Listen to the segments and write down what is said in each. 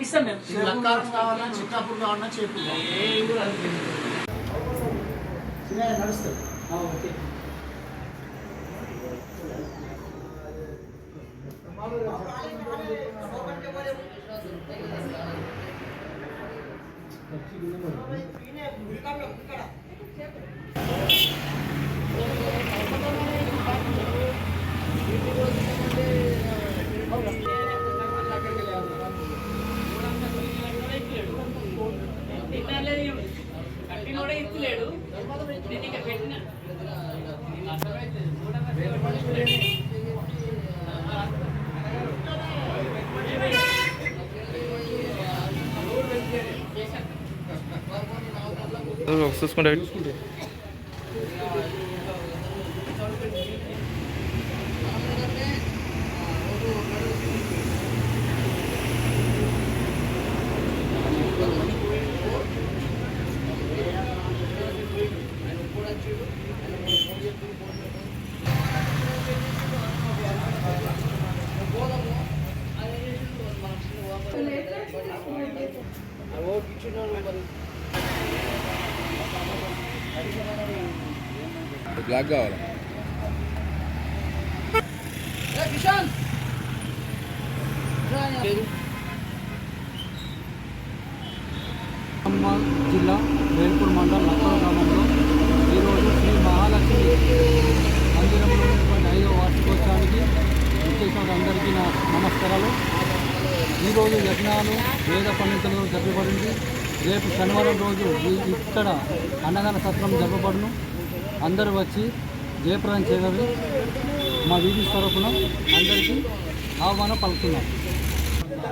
ఇస్తాం మేము లక్కారం కావాలన్నా చిక్కాపూర్ కావాలన్నా ఏ ఊరు నడుస్తుంది ఓకే ఇస్తలేడు నేను ఇక పెట్టిన. చూసుకుంటే. బ్లాక్ కావాలా? జిల్లా వేల్పూర్ మండలం లక్కల గ్రామంలో ఈరోజు శ్రీ మహాలక్ష్మి మందిరంలో ఉన్నటువంటి ఐదవ వార్షికోత్సవానికి విచ్చేసిన అందరికీ నా నమస్కారాలు. ఈరోజు యజ్ఞాలు వేద పండితులు జరపబడింది. రేపు శనివారం రోజు ఇక్కడ అన్నదాన సత్రం జరపబడును. అందరూ వచ్చి జయప్రదం చేయాలని మా వీధి తరఫున అందరికీ ఆహ్వానం పలుకుతున్నాం.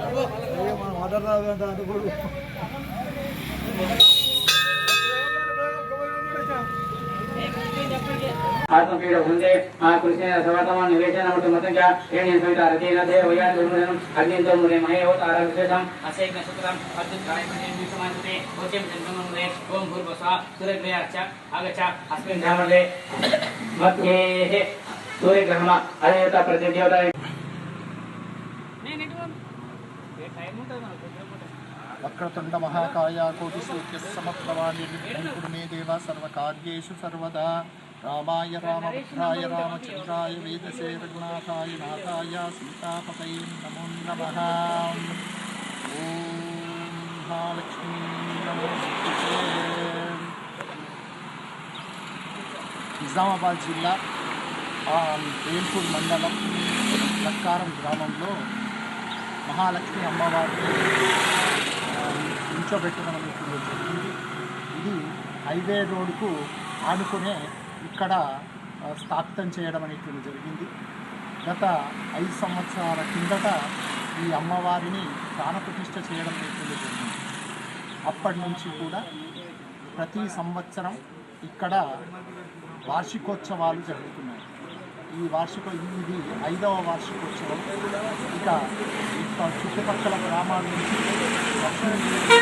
ఆత్మపీడ ಆತ್ಮಪೀಡ ಮುಂದೆ ಆ ಕೃಷ್ಣನ ಸವತಮ ನಿವೇಶನ ಮತ್ತು ಮತಂಗ ಏಣಿಯ ಸಹಿತ ರಥೇನ ದೇವಯ್ಯ ದುರ್ಮುದನ ಅಗ್ನಿಂದ ಮುನೆ ಮಹೇವ ತಾರ ವಿಶೇಷಂ ಅಸೇಕ ನಕ್ಷತ್ರಂ ಅರ್ಜುನ್ ಕಾಯಮನೆ ವಿಶ್ವಮಾಂತತೆ ಓಚೆ ಜನ್ಮಮನುರೆ ಓಂ ಭೂರ್ವಸ ಸೂರ್ಯಗ್ರಹ ಅರ್ಚ ಆಗಚ ಅಸ್ಮಿನ್ ಧಾಮಲೆ ಮಧ್ಯೆ ಸೂರ್ಯಗ್ರಹಮ ಅದೇವತಾ ಪ್ರತಿ ದೇವತಾ वक्रतुंड महाकाया कोटिशूक्य समप्रभा निर्विघ्नं कुरु मे देवा सर्वकार्येषु सर्वदा రామాయ రామభద్రాయ రామచంద్రాయ వేదసే రఘునాథాయ నాథాయ సీతాపతై నమో నమ ఓం మహాలక్ష్మీ నమో నిజామాబాద్ జిల్లా వేల్పూర్ మండలం లక్కారం గ్రామంలో మహాలక్ష్మి అమ్మవారిని ఉంచోబెట్టడం అనేది ఇది హైవే రోడ్కు ఆనుకునే ఇక్కడ స్థాపితం చేయడం అనేటువంటి జరిగింది. గత ఐదు సంవత్సరాల కిందట ఈ అమ్మవారిని ప్రాణప్రతిష్ఠ చేయడం అనేటువంటి జరిగింది. అప్పటి నుంచి కూడా ప్రతి సంవత్సరం ఇక్కడ వార్షికోత్సవాలు జరుగుతున్నాయి. ఈ వార్షిక ఇది ఐదవ వార్షికోత్సవం. ఇక చుట్టుపక్కల గ్రామాల నుంచి లక్ష్మీదేవి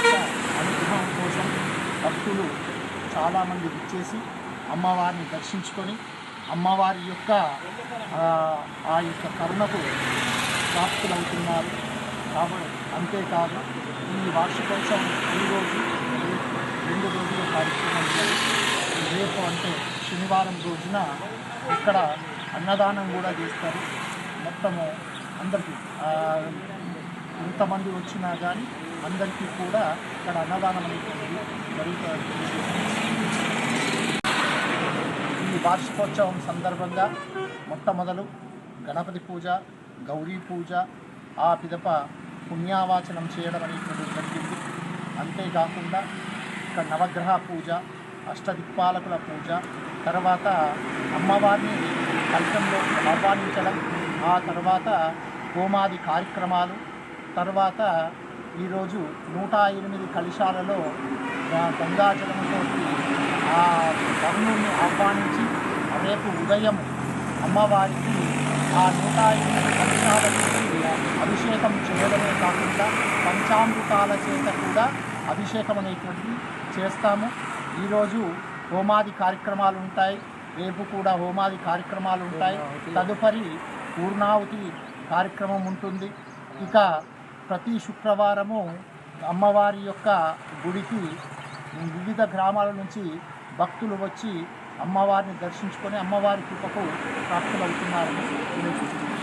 అనుగ్రహం కోసం భక్తులు చాలామంది విచ్చేసి అమ్మవారిని దర్శించుకొని అమ్మవారి యొక్క ఆ, యొక్క కరుణకు ప్రాప్తులవుతున్నారు. కాబట్టి అంతేకాదు ఈ వార్షికోత్సవం ఈరోజు రోజు రెండు రోజుల కార్యక్రమం రేపు అంటే శనివారం రోజున ఇక్కడ అన్నదానం కూడా చేస్తారు. మొత్తము అందరికీ ఎంతమంది వచ్చినా కానీ అందరికీ కూడా ఇక్కడ అన్నదానం అనేది జరుగుతుంది. వార్షికోత్సవం సందర్భంగా మొట్టమొదలు గణపతి పూజ గౌరీ పూజ ఆ పిదప పుణ్యావాచనం చేయడం అనేటువంటిది జరిగింది. అంతేకాకుండా ఇక్కడ నవగ్రహ పూజ అష్టదిక్పాలకుల పూజ తర్వాత అమ్మవారిని కల్పంలోకి ఆహ్వానించడం ఆ తర్వాత హోమాది కార్యక్రమాలు తర్వాత ఈరోజు నూట ఎనిమిది కలశాలలో గంగాజలంతో ఆ వరుణుని ఆహ్వానించి రేపు ఉదయం అమ్మవారికి ఆ నూట ఎనిమిది అభిషేకం చేయడమే కాకుండా పంచామృతాల చేత కూడా అభిషేకం అనేటువంటిది చేస్తాము. ఈరోజు హోమాది కార్యక్రమాలు ఉంటాయి. రేపు కూడా హోమాది కార్యక్రమాలు ఉంటాయి. తదుపరి పూర్ణావతి కార్యక్రమం ఉంటుంది. ఇక ప్రతి శుక్రవారము అమ్మవారి యొక్క గుడికి వివిధ గ్రామాల నుంచి భక్తులు వచ్చి అమ్మవారిని దర్శించుకొని అమ్మవారి కృపకు ప్రాప్తులవుతున్నారని తెలియజేస్తున్నారు